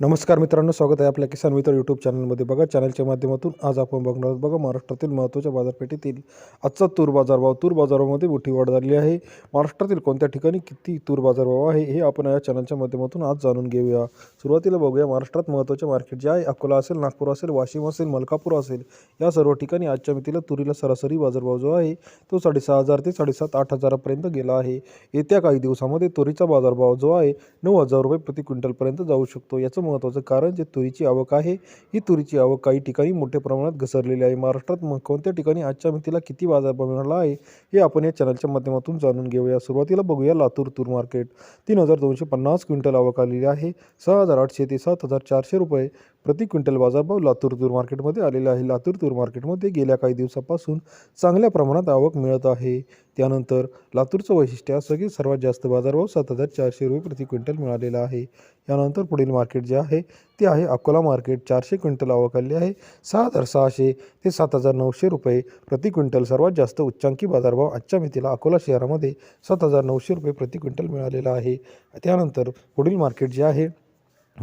नमस्कार मित्रांनो स्वागत आहे आपल्या किसान मित्र यूट्यूब चॅनलमध्ये बघा चॅनलच्या माध्यमातून आज आपण बघणार आहोत बघा महाराष्ट्रातील महत्त्वाच्या बाजारपेठेतील आजचा तूर बाजारभाव तूर बाजारामध्ये मोठी वाढ झाली आहे. महाराष्ट्रातील कोणत्या ठिकाणी किती तूर बाजारभाव आहे हे आपण या चॅनलच्या माध्यमातून आज जाणून घेऊया. सुरुवातीला बघूया महाराष्ट्रात महत्त्वाचे मार्केट जे आहे अकोला असेल नागपूर असेल वाशिम असेल मलकापूर असेल या सर्व ठिकाणी आजच्या मितीला तुरीला सरासरी बाजारभाव जो आहे तो साडेसहा हजार ते साडेसात आठ हजारापर्यंत गेला आहे. येत्या काही दिवसामध्ये तुरीचा बाजारभाव जो आहे नऊ हजार रुपये प्रति क्विंटलपर्यंत जाऊ शकतो. याचं महत्त्वाचं कारण जे तुरीची आवक आहे ही तुरीची आवक काही ठिकाणी मोठ्या प्रमाणात घसरलेली आहे. महाराष्ट्रात मग कोणत्या ठिकाणी आजच्या मितीला किती बाजारभाव मिळाला आहे हे आपण या चॅनलच्या माध्यमातून जाणून घेऊया. सुरुवातीला बघूया लातूर तूर मार्केट. तीन हजार दोनशे पन्नास क्विंटल आवक आलेली आहे. सहा हजार आठशे ते सात हजार चारशे रुपये प्रति क्विंटल बाजारभाव लातूर तूर मार्केटमध्ये आलेला आहे. लातूर तूर मार्केटमध्ये गेल्या काही दिवसापासून चांगल्या प्रमाणात आवक मिळत आहे. त्यानंतर लातूरचं वैशिष्ट्य असं की सर्वात जास्त बाजारभाव सात हजार चारशे रुपये प्रति क्विंटल मिळालेला आहे. यानंतर पुढील मार्केट जे आहे ते आहे अकोला मार्केट. चारशे क्विंटल आवक आली आहे. सहा हजार सहाशे ते सात हजार नऊशे रुपये प्रति क्विंटल सर्वात जास्त उच्चांकी बाजारभाव आजच्या मितीला अकोला शहरामध्ये सात हजार नऊशे रुपये प्रति क्विंटल मिळालेला आहे. त्यानंतर पुढील मार्केट जे आहे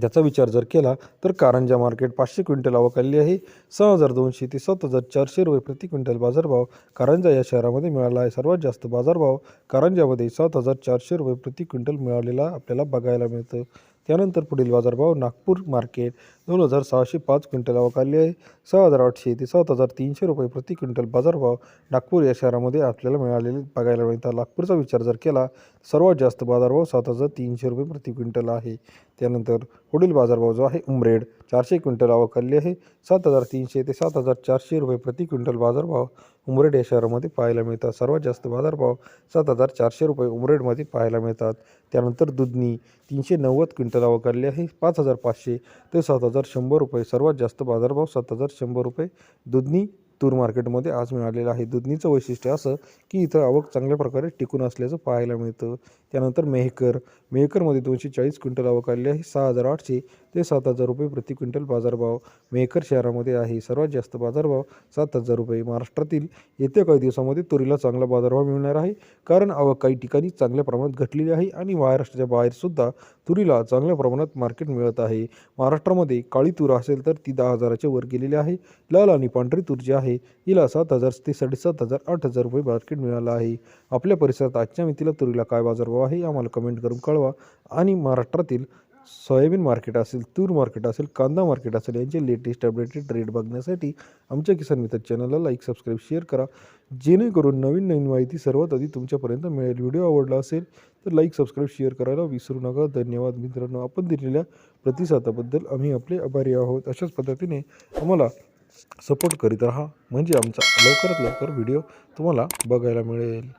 त्याचा विचार जर केला तर कारंजा मार्केट पाचशे क्विंटल अवकाली आहे. सहा हजार दोनशे ते सात हजार चारशे रुपये प्रति क्विंटल बाजारभाव कारंजा या शहरामध्ये मिळाला आहे. सर्वात जास्त बाजारभाव कारंजामध्ये सात हजार चारशे रुपये प्रति क्विंटल मिळालेला आपल्याला बघायला मिळतं. त्यानंतर पुढील बाजारभाव नागपूर मार्केट दोन हजार सहाशे पाच क्विंटल आवक आहे. सहा हजार आठशे ते सात हजार तीनशे रुपये प्रति क्विंटल बाजारभाव नागपूर या शहरामध्ये आपल्याला मिळालेले बघायला मिळतात नागपूरचा विचार जर केला सर्वात जास्त बाजारभाव सात हजार तीनशे रुपये प्रति क्विंटल आहे. त्यानंतर पुढील बाजारभाव जो आहे उमरेड चारशे क्विंटल अवकाली आहे. सात हजार तीनशे ते सात हजार चारशे रुपये प्रति क्विंटल बाजारभाव उमरेड या शहरामध्ये पाहायला मिळतात. सर्वात जास्त बाजारभाव सात हजार चारशे रुपये उमरेडमध्ये पाहायला मिळतात. त्यानंतर दुधनी तीनशे नव्वद क्विंटल दावा आली आहे. पाच हजार पाचशे ते सात हजार शंभर रुपये. सर्वात जास्त बाजारभाव सात हजार शंभर रुपये. दुधनी तूर मार्केटमध्ये आज मिळालेलं आहे. दुधनीचं वैशिष्ट्य असं की इथं आवक चांगल्या प्रकारे टिकून असल्याचं पाहायला मिळतं. त्यानंतर मेहकर. मेहकरमध्ये दोनशे चाळीस क्विंटल आवक आलेली आहे. सहा हजार आठशे ते सात हजार रुपये प्रति क्विंटल बाजारभाव मेहकर शहरामध्ये आहे. सर्वात जास्त बाजारभाव सात हजार रुपये महाराष्ट्रातील. येत्या काही दिवसामध्ये तुरीला चांगला बाजारभाव मिळणार आहे. कारण आवक काही ठिकाणी चांगल्या प्रमाणात घटलेली आहे आणि महाराष्ट्राच्या बाहेरसुद्धा तुरीला चांगल्या प्रमाणात मार्केट मिळत आहे. महाराष्ट्रामध्ये काळी तूर असेल तर ती दहा हजाराच्या वर गेलेली आहे. लाल आणि पांढरी तूर जी आहे हिला सात हजार ते साडेसात हजार आठ हजार रुपये मार्केट मिळालं आहे. आपल्या परिसरात आजच्या मितीला तुरीला काय बाजारभाव आहे आम्हाला कमेंट करून कळवा. आणि महाराष्ट्रातील सोयाबीन मार्केट असेल तूर मार्केट असेल कांदा मार्केट असेल यांचे लेटेस्ट अपडेटेड रेट बघण्यासाठी आमच्या किसान मित्र चॅनलला लाईक सबस्क्राईब शेअर करा. जेणेकरून नवीन नवीन माहिती सर्वात आधी तुमच्यापर्यंत मिळेल. व्हिडिओ आवडला असेल तर लाईक सबस्क्राईब शेअर करायला विसरू नका. धन्यवाद मित्रांनो. आपण दिलेल्या प्रतिसादाबद्दल आम्ही आपले आभारी आहोत. अशाच पद्धतीने आम्हाला सपोर्ट करीत राहा. म्हणजे आमचा लवकरात लवकर व्हिडिओ तुम्हाला बघायला मिळेल.